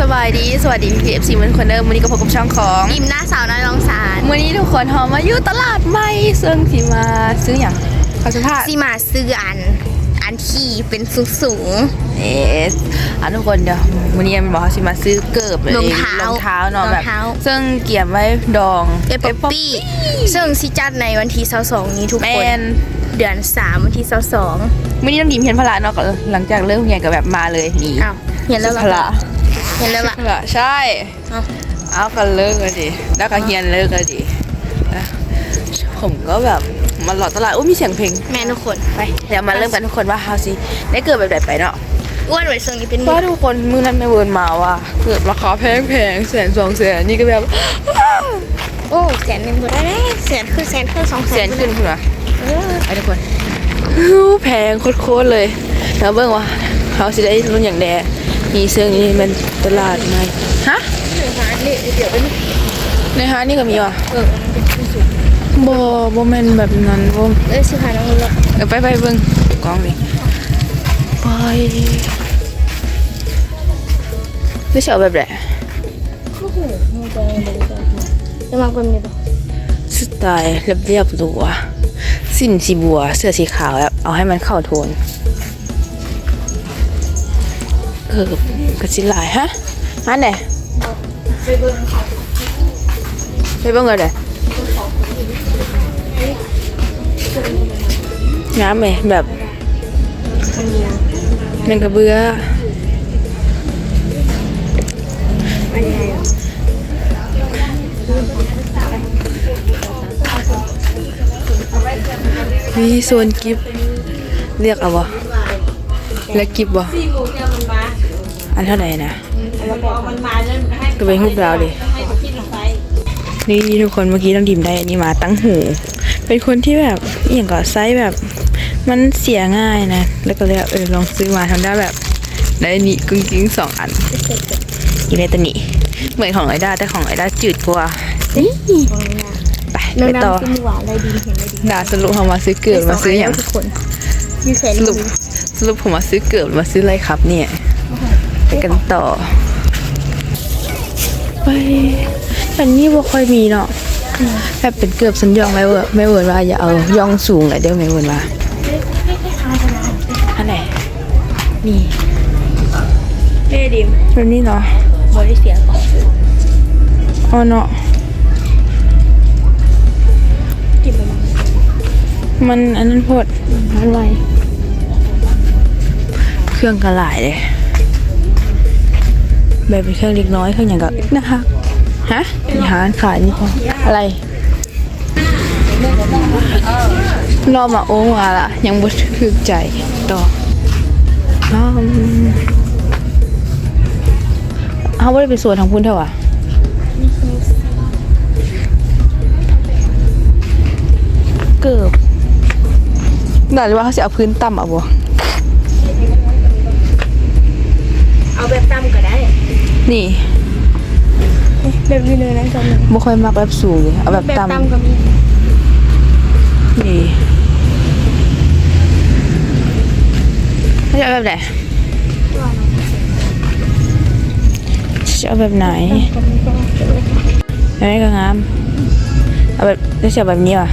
สบายดี สวัสดีพี่พีเอฟซีมันคนเดิมวันนี้ก็พบกับช่องของยิ้มหน้าสาวน้อยลองสารวันนี้ทุกคนหอมมาอยู่ตลาดใหม่ซึ่งที่มาซื้ออย่างขอสัมภาษณ์ซีมาซื้ออัน อันที่เป็นสูงสูงเอสอะทุกคนเดี๋ยววันนี้มันบอกว่าสิมาซื้อเกิบเลยรองเท้ารองเท้าเนาะแบบรองเท้าซึ่งเกี่ยมไว้ดองเอปปี้ซึ่งซิจัดในวันที่22นี้ทุกแมคนนเดือน3วันที่22วันนี้ต้องดีมเห็นพละเนาะก็หลังจากเริ่มเรียนก็แบบมาเลยนี่อ้าว เห็นแล้วเหรอพละเห็นแล้วล่ะพละใช่อ้าวเอากันเลิกเลยดิแล้วก็เฮียนเลิกเลยดินะผมก็แบบมาหลอดตลาดอุ้ยมีเสียงเพลงแม่ทุกคนไปเดี๋ยวมาเริ่มกันทุกคนว่าเฮาสิได้เกิดแบบไหนไปเนาะอ้วนไว้ทรงนี้เป็นหเพมือราะทุกคนมือนั้นไม่เวิร์นมาว่าเกิดราคาแพงแพงแสนสองแสนนี่ก็แบบ โอ้แสนหนึ่งบ่ได้แล้วแสนคือแสนคือสองแสแสนนขึ้นคุณวะเออไปทุกคนฮู้แพงโคตรๆเลยแล้วเบิ่งว่าเขาสิได้รุ่นอย่างแด นี่เสื้อนี้มันตลาดไหมฮะนี่เดี๋ยวเป็นในฮะนี่ก็มีว่ะบ่บ่แม่นแบบนั้นบ่เออสิหาน้องละเออไปไปเบิ่งกล้องดิไปไม่ชอบแบบไหนโอ้โหมึงจะบ่ได้จะมาเป็นนี่บ่สไตล์เรียบเรียบๆตัวสิ้นสีบัว เสื้อสีขาวแบบเอาให้มันเข้าโทน เออกระสิหลายฮะอันไหนไปเบิ่งไปเบิ่งกันเลยงามไหมแบบนังกระเบื้อมีโซนกิฟเรียกเอาวะและกิฟต์วะ อันเท่าไหร่นะก็ไปหุบดาวดินี่ทุกคนเมื่อกี้ต้องดิมได้อันนี้มาตั้งหู เป็นคนที่แบบอหย่างก็ไซส์แบบมันเสียง่ายนะ แล้วก็เลยเออลองซื้อมาทำได้แบบได้อันนี้กุ้งกิ้งสองอันอีเลตัวนี้เหมือนของไอด้าแต่ของไอด้าจืดกว่านี่ไปน้องไปต่อดำกินหวานอะไรดีเห็นอะไรดีด่าสรุปเขามาซื้อเกือบมาซื้ออย่างทุกคนมีแสนสรุปสรุปผมมาซื้อเกือบมาซื้ออะไรครับเนี่ย ไปกันต่อ ไปอันนี้บ่ค่อยมีเนาะแบบเป็นเกือบสัญญองไม่เวิร์ไม่เวิร์ว่าอย่าเอาย่องสูงเลยเดี๋ยวไม่เวิร์ว่าอันไหนนี่เล่ดิมแบบนี้เนาะบริเสียก่อนอ๋อเนาะกินไปมันมันอันนั้นโพดอะไรเครื่องกระหลายเลย แบบเป็นเครื่องเล็กน้อยเครื่องอย่างกับนะคะฮะมีหารขายนี่พออะไรรอมาโอ้มาละยังบ่ถึกใจต่ออืมเขาไม่ได้ไปสวนทางพุ่นเท่าอะเกือบน่าจะว่าเขาจะเอาพื้นต่ำอะบ่ เอาแบบตำก็ได้ นี่แบบนี้เลยนะจำหนึ่งบ่ค่อยมักแบบสูงเลยเอาแบบแบบต่ำตำก็มีนี่เขาจะเอาแบบไหนจะเอาแบบไหนก็มีก็อันนี้ก็งามเอาแบบได้เสียแบบนี้ว่ะ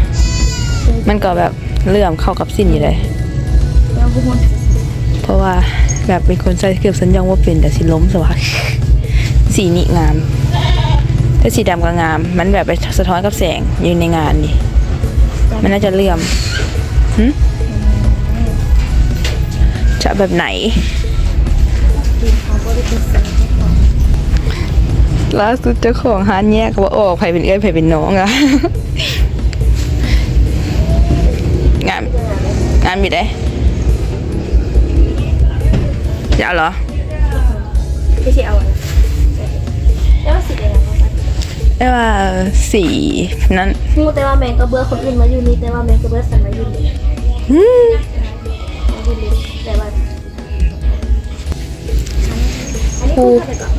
มันก็แบบเลื่อมเข้ากับสิ้นอยู่เลยแล้วพวกมันเพราะว่าแบบเป็นคนใส่เกือบสัญญองว่าเป็นแต่สีล้มสว่าง สีนี้งาม แต่สีดำก็งาม มันแบบไปสะท้อนกับแสงอยู่ในงานนี่มันน่าจะเลื่อมหึจะแบบไหนล่าสุดเจ้าของฮานแยกว่าออกไผเป็นเอื้อยไผเป็นน้องอะงามงานมอยู่ได้จะเอาเหรอไม่ใช่เอา แล้วสีแดงได้ว่าสีนั้นมูแต่ว่าแมงก็เบื่อคนอื่นมาอยู่นี่แต่ว่าแมงก็เบื่อสันมาอยู่นี่อืมมาอยู่นี่แต่ว่าอันนี้คืออะไรก่อน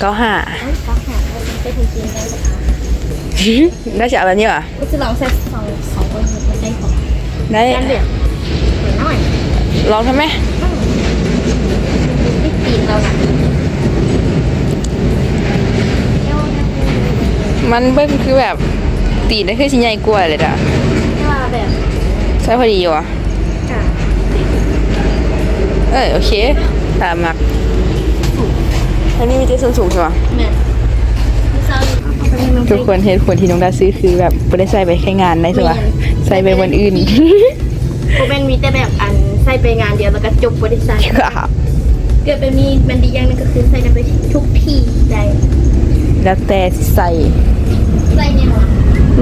เก้าห้าอันนี้ก็หาเป็นจริงๆได้นะคะได้จะเอาแบบนี้เหรอก็จะลองเซตสองสองคนคนได้ของได้ด้านเดียวเหมือนน้อยลองทำไหมไม่ปีนเราหนัก มันเบิ่งคือแบบตีนได้คือสิใหญ่กว่าเลยอะว่าแบบใช่พอดีอยู่อะอะเออโอเค ตามมักอันนี้มีเจส้นสูงใช่ปะแม่ไม่เศร้าทุกคนเหตุผลที่น้องดาซื้อคือแบบไม่ได้ใส่ไปแค่งานได้ใช่ปะใส่ไปวันอื่นโมเมนมีแต่แบบอันใส่ไปงานเดียวแล้วก็จบบริษัทก็เกิดไปมีมันดีอย่างหนึงก็คือใส่กันไปทุกที่ได้ แล้วแต่สิใส่ใส่เนี่ยหมด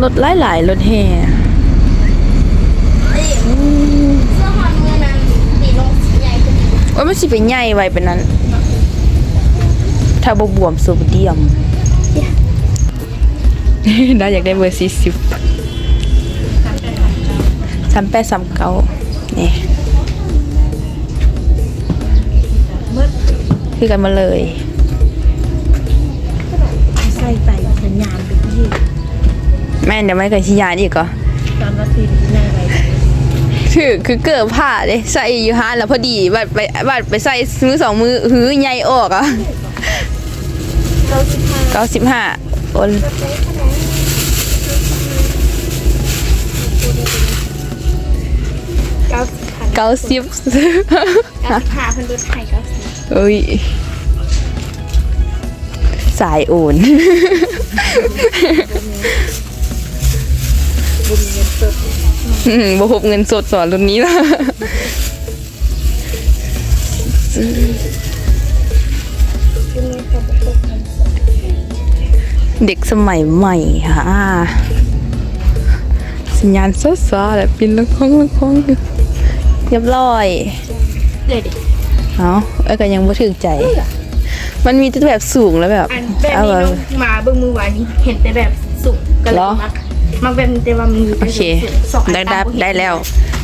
รถหลายๆรถแห่เอ้ยเสื้อหอนเมื่อนั้นตีลงใหญ่ขึ้นว่ามันสิไปใหญ่ไว้เป็นนั้น ถ้าบบวมโซเดียม น่าอยากได้เบอร์สี่สิบสามแปดสามเก้านี่คือกันมาเลยใส่ไปสัญญาณไปที่แม่นเดี๋ยวไม่เกิดชิยานอีกเหรอตอนวัคซีนที่ได้ไปคือคือเกิดผ้าเลยใส่อยู่ฮานแล้วพอดีบัดไปบัดไปใส่มือสองมือหือใหญ่ออกอะเราสิบห้าเก้าสิบห้าคนเก้าสิบพันเก้าสิบเก้าสิบห้าพันลดไทยเก้าสิบเอ้ย สายโอนบุญเงินสดอืมบ่พบเงินสดสอนรุ่นนี้ละบุญเงินสดบุญเงินสดเด็กสมัยใหม่ค่ะ สัญญาณซ้อๆแบบปินละคงละคงอยู่เรียบร้อยเดี๋ยวดิเอาเอ้ยก็ยังบ่ถึงใจ มันมีแต่แบบสูงแล้วแบบอันแบบเอานี้แบบน้องมาเบิ่งมือวานนี้เห็นแต่แบบสูงก็เลยเหรอมักมักแบบนี้แต่ว่ามันมีโอแต่เคสูงสองอันได้ได้ตามบ่เห็นได้แล้ว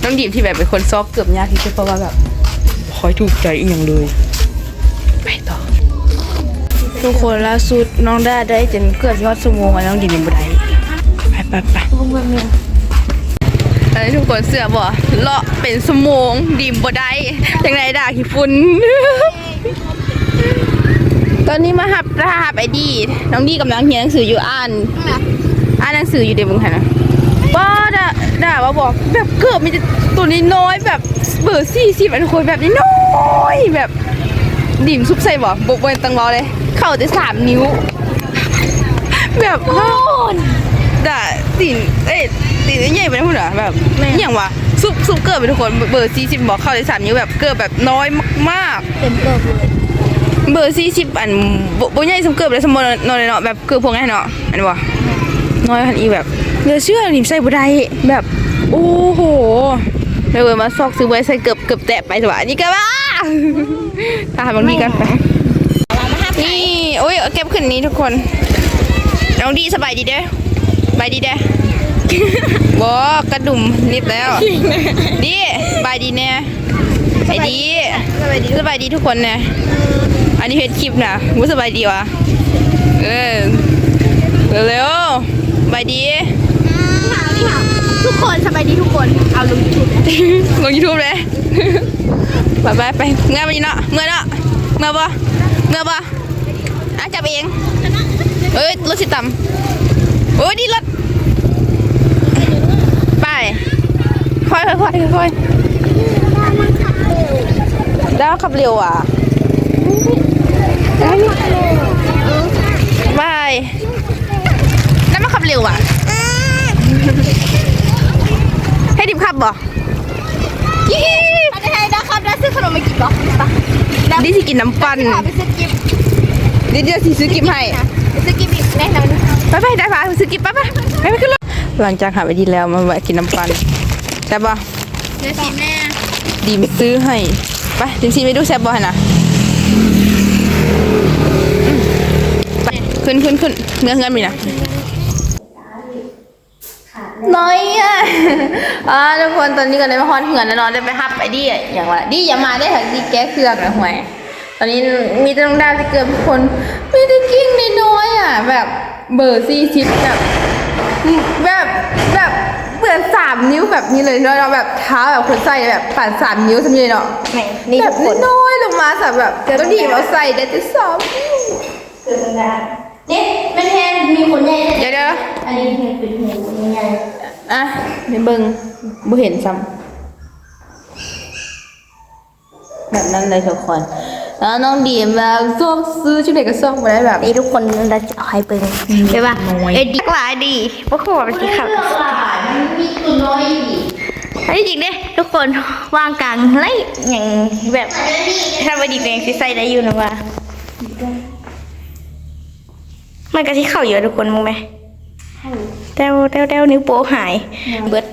น้องดีมที่แบบเป็นคนซอกเกือบยากที่สุดเพราะว่าแบบคอยถูกใจอีกอย่างเลยไปต่อ ทุกคนล่าสุดน้องได้ได้จนเกือบยอดสมงแล้วน้องดีมยังบ่ได้ไปไปไป เบิ่งแบบนี้อันนี้ทุกคนเสือบ่เลาะเป็นสมงดีมบ่ได้จังไรด่าขี้ฝุ่น ตอนนี้มาหับรหับไอดี น้องดีกำลังเรียนหนังสืออยู่อ่าน อ่านหนังสืออยู่เดี๋ยวมึงค่ะนะป้าด่าด่าว่าบอกแบบเกือบมีแต่ตัวนี้น้อยแบบเบอร์สี่สิบอันคนแบบนี้น้อยแบบดิ่มซุปใส่บ่บกเวนตังรอเลย เข้าแต่สามนิ้ว แบบโอ้ด่าตีนเอ้ยตีนใหญ่ไปนะคุณเหรอแบบอหย่างวะซุปซุปเกิดไปทุกคนเบอร์สี่สิบบอกเข้าแต่สามนิ้วแบบเกิดแบบน้อยมากๆเต็มเกิบเลย เบอร์สี่สิบอันบ่บ่ใหญ่สมเกือบเลยสมบูรณ์นอนเลยเนาะแบบเกือบพวกไงเนาะอันนี้บ่น้อยพันอีแบบเหลือเชื่อนี่ใส่บ่ได้แบบโอ้โหเลยเว้ยมาซอกซื้อไว้ใส่เกือบเกือบแตะไปถวะอันนี้ก็ว่าถ้าหาบางทีกันไปนี่โอ้ยเอาเก็บขึ้นนี้ทุกคนน้องดีสบายดีเด้อสบายดีเด้อบ่กระดุมนิดแล้วดีบายดีแน่ไอ้ดีสบายดีสบายดีทุกคนแน่ อันนี้เพจคลิปนะรู้สบายดีวะเออเร็วๆบายดีนี่ค่ะนี่ค่ะทุกคนสบายดีทุกคน เอาลงยูทูบลงยูทูบเลยไปไปไปเงยไปดีเนาะเงยเนาะเงยปะเงยปะอะจับเองเอ้ยรถสิต่ำโอ้ยดีรถไปค่อยค่อยค่อยค่อยแล้วขับเร็วอะ บายแล้วมาขับเร็วอะ ให้ดิบขับบ่ยี่อันนี้ให้ได้ครับได้ซื้อขนมมากินก่อนปะดิสิกินน้ำปั่นพาไปซื้อกิฟต์เดี๋ยวเดี๋ยวสิซื้อกิมให้นะไปซื้อกิฟต์อีกแน่นอนไปไปได้ปะไปซื้อกิมไปไปไปไปขึ้นรถหลังจากหาไปดีแล้วมาแวะกินน้ำปั่นแซ่บบ่เดี๋ยวสิแม่ดีมซื้อให้ไปดิมซีไปดูแซ่บบ่ให้นะอืมไป ขึ้นขึ้นขึ้นเงื่อนเงื่อนมีนะน้อยอะอ่าทุกคนตอนนี้ก็ได้มาฮอนเหือนแล้วเนอนได้ไปฮับไอ้ดีอะอย่างว่าดีอย่ามาได้ค่ะดีแก้เครื่องนะห่วย ตอนนี้มีแต่น้องดาวที่เกิดทุกคนมีแต่กิ้งน้อยๆอะ แบบเบอร์สี่ชิปแบบแบบแบบเปลือนสามนิ้วแบบนี้เลยเนาะเราแบบเท้าแบบคนใส่แบบปั่นสามนิ้วทำยังไงเนาะไหนนี่แบทุบกคนน้อยๆลงมาสับแบบต้องดีบเอาใส่ได้แต่สามนิ้วคือสัญญาณนี่ เป็นแทนมีคนใหญ่เดี๋ยวเดี๋ยวอันนี้เป็นหูใหญ่อะเดี๋ยวเบิ่งบ่เห็นซ้ำแบบนั้นเลยทุกคนแล้วน้องดีมแบบซอกซื้อชุดเด็กก็ซอกมาได้แบบนี่ทุกคนเราจะเอาให้เบิ่งใช่ป่ะน้อยเอ็ดดีกว่าดีเพราะเขาบอกเป็นสีขาวมีตัวน้อยอีกอันนี้จริงเด้ทุกคนวางกลางไรอย่างแบบถ้าไปดีเป็นสีใส่ได้อยู่นะว่า มันก็ที่เข่าเยอะทุกคนมั้งไหมเต้วเต้วเต้วนิ้วโป้หาย เบิด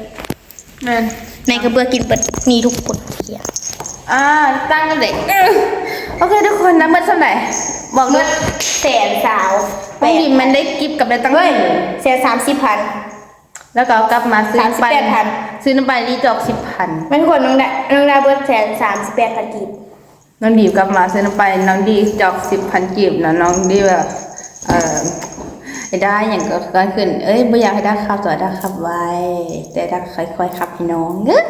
นั่นในกระเบื้อกินเบิดนี่ทุกคนเขียอ่าตั้งกันเลยโอเคทุกคนนะเมื่อเท่าไหร่บอกด้วยแสนสาวน้องดีมมันได้กิฟต์กับได้ตั้งเฮ้ยแสนสามสิบพันแล้วก็เอากลับมาซื้อน้ำไป38,000ซื้อน้ำไปรีจอกสิบพันไม่ทุกคนน้องดาน้องดาเบิดแสนสามสิบแปดพันกีบน้องดีกลับมาซื้อน้ำไปน้องดีจอกสิบพันกีบนะน้องดีแบบ เออไอ้ได้อย่างก็การขึ้น เอ้ยไม่อยากให้ได้ขับต่อได้ขับไว้ แต่ได้ค่อยๆขับพี่น้องเอ้ย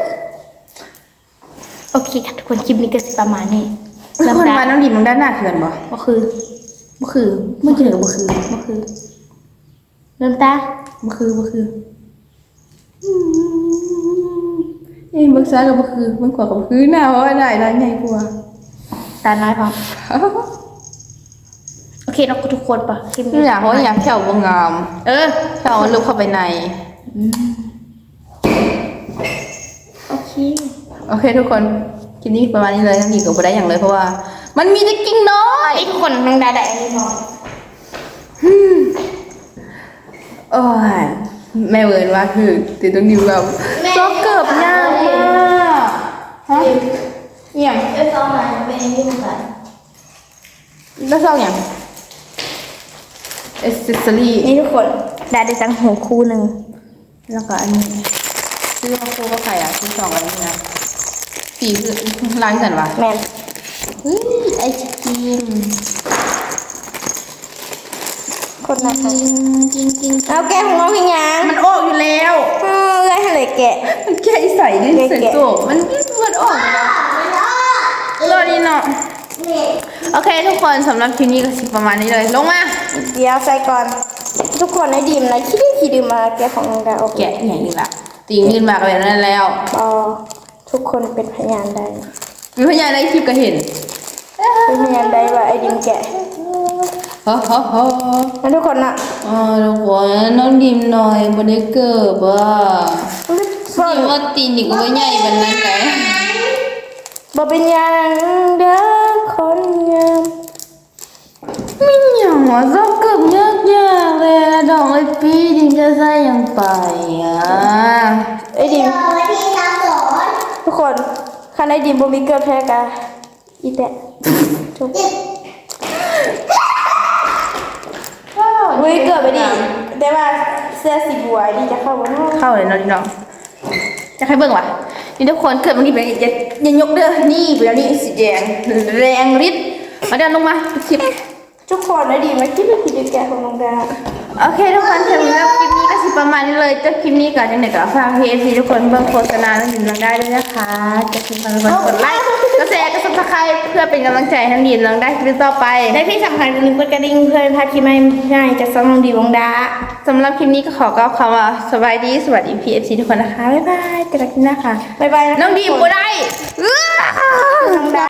โอเคค่ะทุกคนคลิปนี้ก็สิประมาณนี้ทุกคนมาน้องดีมึงด้านหน้าเขื่อนบ่ก็คือบ่คือเมื่อกี้เหรอบ่คือบ่คือเริ่มตาบ่คือบ่คืออืมเอ้ยเบิ่งซ้ายก็บ่คือเบิ่งขวาก็บ่คือหน้าว่าได้ร้านใหญ่กว่าตาน้อยพอโอ เคเราทุกคนปะคลิปนี่นี้อยากเพราะอยากแถวบ่งาม เออแถวลึกเข้าไปใน โอเค โอเคทุกคนคลิปนี้ประมาณนี้เลยน้องดีก็บ่ได้อย่างเลยเพราะว่า มันมีแต่กิ่งน้อยไอ้ทุกคนน้องดาได้อันนี้พอโอ้ยแม่เวิร์นว่าคือติดตรงนี้แบบซอกเกือบยากมากฮะอหย่างเออซองมาเป็นอันนี้เหมือนกันแล้วซอกอย่างเอเซสซอรี่นี่ทุกคนดาได้จังหูคู่หนึ่งแล้วก็อันนี้ซื้อมาคู่ก็ใส่อะซื้อสองอันนี้นะสีคือล้างกันวะแมนเฮ้ยไอศกรีมคนนะจคะริงจริงจริงเอาแกะของน้องพี่ยังมันออกอยู่แล้วเออเลยทะเลแกะมันแค่ใส่ดิไม่ใส่แกะตัวมันมันออกรอดีเนาะ โอเค ทุกคนสำหรับคลิปนี้ก็สิประมาณนี้เลย ลงมา เดี๋ยวใส่ก่อน ทุกคนในดีมนะคิดดีคิดดีมาแกะของน้องดาโอเคแกะอย่างนี้ละตีนยืนมากเลยนั่นแล้วพอทุกคนเป็นพยานได้ มีพยานในคลิปก็เห็นเป็นพยานได้ว่าไอ้ดิมแกะฮ่าฮ่าฮ่าแล้วทุกคนน่ะอ๋อทุกคนน้องดิมหน่อยบ่ได้เกิดอะฟังดิมว่าตีนนี่ก็ไม่ใหญ่ปานนั้นแหละบ่เป็นหยังเด้อ คนงามไม่หยังว่าซอกเกือบยากยากเลยอะดอกไอ้ปีดิมจะใส่ยังไปอะไอ้ดิมทุกคนคันไอ้ดิมบ่มีเกิดแพ้กะอีแตะทุกเว้ยเกิดไปดิแต่ว่าเสื้อสีบัวไอ้ดิจะเข้าบ่เนาะเข้าเลยเนาะน้องจะให้เบิ่งวะนี่ทุกคนเกิดบางทีเป็นอย่าอย่ายกเด้อนี่เป็นแล้วนี่สีแดงแรงฤทธิ์ มาเดินลงมาคลิปทุกคนไอ้ดิมมาคิดไปคิดดีแกะของน้องดาโอเคทุกคนสำหรับคลิปนี้ก็สิประมาณนี้เลยเจ้าคลิปนี้ก่อนจังไหนก็ฝากพีเอซีทุกคนเบิ่งโฆษณาแล้วดินน้องได้ด้วยนะคะจะคลิปมาทุกคนกดไลค์กดแชร์กดซับสไครต์เพื่อเป็นกำลังใจให้ดินน้องได้คลิปต่อไปและที่สำคัญอย่าลืมกดกระดิ่งเพื่อพลาดคลิปใหม่ๆจากซองน้องดีวงดาสำหรับคลิปนี้ก็ขอกล่าวคำว่าสบายดีสวัสดีพีเอฟซีทุกคนนะคะบ๊ายบายเจอกันคลิปหน้าค่ะบ๊ายบายะคะน้องดีมบ่ได้น้องดา